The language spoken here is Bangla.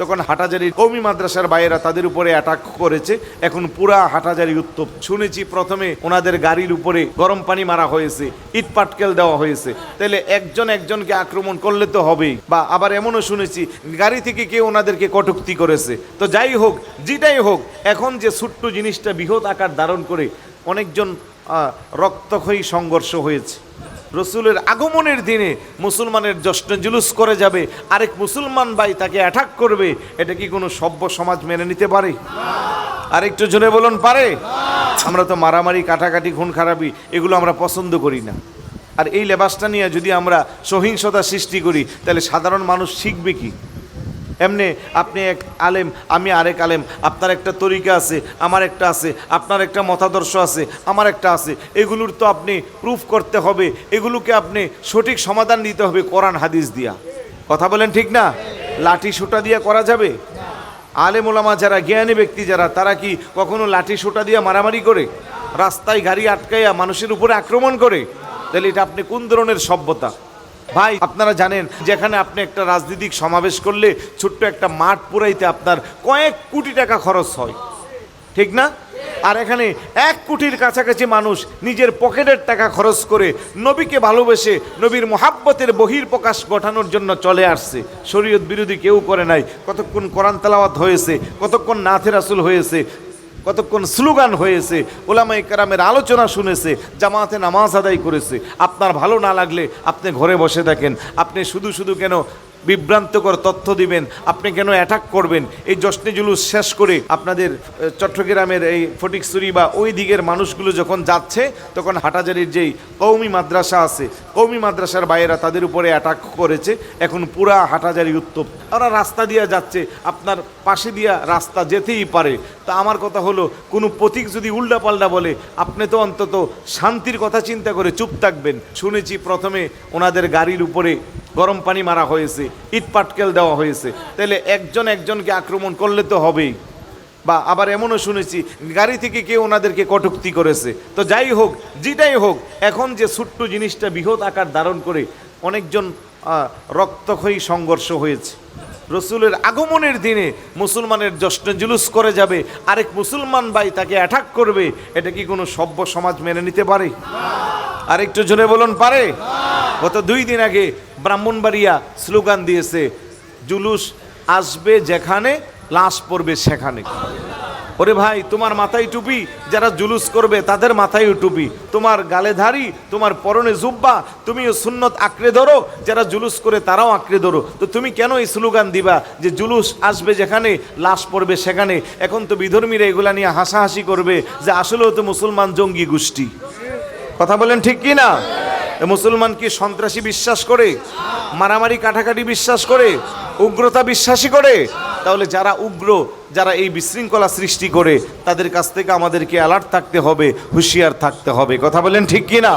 তখন হাটাজারির কৌমি মাদ্রাসার বাইরা তাদের উপরে অ্যাটাক করেছে। এখন পুরা হাটাজারি উত্তপ শুনেছি প্রথমে ওনাদের গাড়ির উপরে গরম পানি মারা হয়েছে, ইট পাটকেল দেওয়া হয়েছে। তাহলে একজন একজনকে আক্রমণ করলে তো হবেই। বা আবার এমনও শুনেছি, গাড়ি থেকে কেউ ওনাদেরকে কটুক্তি করেছে। তো যাই হোক, যেটাই হোক, এখন যে ছোট্ট জিনিসটা বৃহৎ আকার ধারণ করে অনেকজন রক্তক্ষয়ী সংঘর্ষ হয়েছে। রসুলের আগমনের দিনে মুসলমানের জশ্ন জুলুস করে যাবে। আরেক মুসলমান ভাই তাকে অ্যাটাক করবে। এটা কি কোনো সভ্য সমাজ মেনে নিতে পারে? আর একটু জোরে বলুন, পারে? আমরা তো মারামারি, কাটাকাটি, খুন খারাপি, এগুলো আমরা পছন্দ করি না। আর এই লেবাসটা নিয়ে যদি আমরা সহিংসতা সৃষ্টি করি, তাহলে সাধারণ মানুষ শিখবে কি? এমনি আপনি এক আলেম, আমি আরেক আলেম, আপনার একটা তরিকা আছে, আমার একটা আছে, আপনার একটা মতাদর্শ আছে, আমার একটা আছে, এগুলোর তো আপনি প্রুফ করতে হবে, এগুলোকে আপনি সঠিক সমাধান দিতে হবে কোরআন হাদিস দিয়া। কথা বলেন ঠিক না? লাঠি সোটা দিয়ে করা যাবে? আলেম ওলামা যারা, জ্ঞানী ব্যক্তি যারা, তারা কি কখনো লাঠি সোটা দিয়ে মারামারি করে? রাস্তায় গাড়ি আটকাইয়া মানুষের উপরে আক্রমণ করে? তাহলে এটা আপনি কোন ধরনের সভ্যতা? ভাই, আপনারা জানেন যেখানে আপনি একটা রাজনীতিক সমাবেশ করলে ছোট্ট একটা মাঠ পুরাইতে আপনার কয়েক কোটি টাকা খরচ হয়। ঠিক না? আর এখানে এক কোটির কাছাকাছি মানুষ নিজের পকেটের টাকা খরচ করে নবীকে ভালোবেসে নবীর মোহাব্বতের বহির প্রকাশ ঘটানোর জন্য চলে আসছে। শরীয়ত বিরোধী কেউ করে নাই। কতক্ষণ কোরআন তালাওয়াত হয়েছে, কতক্ষণ নাথের আসুল হয়েছে কতক্ষণ স্লোগান হয়েছে ওলামাই কারামের আলোচনা শুনেছে, জামাতে নামাজ আদায় করেছে। আপনার ভালো না লাগলে আপনি ঘরে বসে থাকেন। আপনি শুধু শুধু কেন বিভ্রান্তকর তথ্য দিবেন। আপনি কেন অ্যাটাক করবেন? এই জশ্নে জুলুস শেষ করে আপনাদের চট্টগ্রামের এই ফটিকছড়ি বা ওই দিকের মানুষগুলো যখন যাচ্ছে, তখন হাটাজারির যেই কৌমি মাদ্রাসা আছে কৌমি মাদ্রাসার বাইরা তাদের উপরে অ্যাটাক করেছে। এখন পুরা হাটাজারি উত্তপ ওরা রাস্তা দিয়ে যাচ্ছে, আপনার পাশে দিয়া রাস্তা যেতেই পারে। তা আমার কথা হলো, কোনো প্রতীক যদি উল্টাপাল্টা বলে, আপনি তো অন্তত শান্তির কথা চিন্তা করে চুপ থাকবেন। শুনেছি প্রথমে ওনাদের গাড়ির উপরে গরম পানি মারা হয়েছে, ইট পাটকেল দেওয়া হয়েছে। তাহলে একজন একজনকে আক্রমণ করলে তো হবেই। বা আবার এমনও শুনেছি, গাড়ি থেকে কেউ ওনাদেরকে কটুক্তি করেছে। তো যাই হোক, যেটাই হোক, এখন যে ছোট্ট জিনিসটা বৃহৎ আকার ধারণ করে অনেকজন রক্তক্ষয়ী সংঘর্ষ হয়েছে। রসুলের আগমনের দিনে মুসলমানের জশ্ন জুলুস করে যাবে, আরেক মুসলমান ভাই তাকে অ্যাটাক করবে, এটা কি কোনো সভ্য সমাজ মেনে নিতে পারে? আরেকটু জোরে বলুন, পারে? গত দুই দিন আগে ব্রাহ্মণবাড়িয়া স্লোগান দিয়েছে, জুলুস আসবে যেখানে, লাশ পড়বে সেখানে। ওরে ভাই, তোমার মাথায় টুপি, যারা জুলুস করবে তাদের মাথায়ও টুপি। তোমার গালে ধারি তোমার পরনে জুব্বা, তুমিও সুন্নত আঁকড়ে ধরো, যারা জুলুস করে তারাও আঁকড়ে ধরো। তো তুমি কেন এই স্লোগান দিবা যে জুলুস আসবে যেখানে, লাশ পড়বে সেখানে? এখন তো বিধর্মীরা এগুলা নিয়ে হাসাহাসি করবে যে আসলেও তো মুসলমান জঙ্গি গোষ্ঠী। কথা বলেন ঠিক কি না মুসলমান কি সন্ত্রাসী বিশ্বাস করে? মারামারি কাটাকাটি বিশ্বাস করে? উগ্রতা বিশ্বাসী করে? তাহলে যারা উগ্র, যারা এই বিশৃঙ্খলা সৃষ্টি করে, তাদের কাছ থেকে আমাদেরকে অ্যালার্ট থাকতে হবে, হুঁশিয়ার থাকতে হবে। কথা বলেন ঠিক কি না